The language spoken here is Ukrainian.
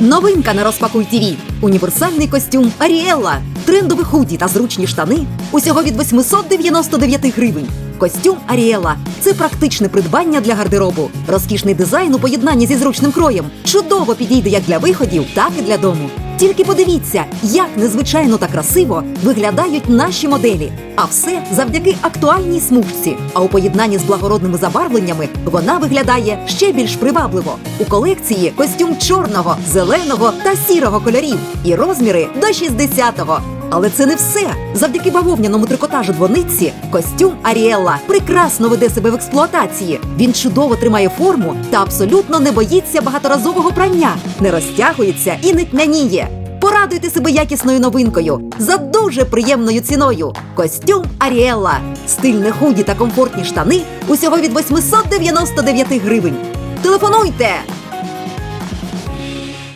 Новинка на розпакуй ТВ. Універсальний костюм Аріелла. Трендові худі та зручні штани. Усього від 899 гривень. Костюм Аріела це практичне придбання для гардеробу. Розкішний дизайн у поєднанні зі зручним кроєм. Чудово підійде як для виходів, так і для дому. Тільки подивіться, як незвичайно та красиво виглядають наші моделі. А все завдяки актуальній смужці. А у поєднанні з благородними забарвленнями вона виглядає ще більш привабливо. У колекції костюм чорного, зеленого та сірого кольорів і розміри до 60-го. Але це не все. Завдяки бавовняному трикотажу двониці костюм Аріелла прекрасно веде себе в експлуатації. Він чудово тримає форму та абсолютно не боїться багаторазового прання, не розтягується і не тьмяніє. Порадуйте себе якісною новинкою за дуже приємною ціною. Костюм Аріелла. Стильне худі та комфортні штани усього від 899 гривень. Телефонуйте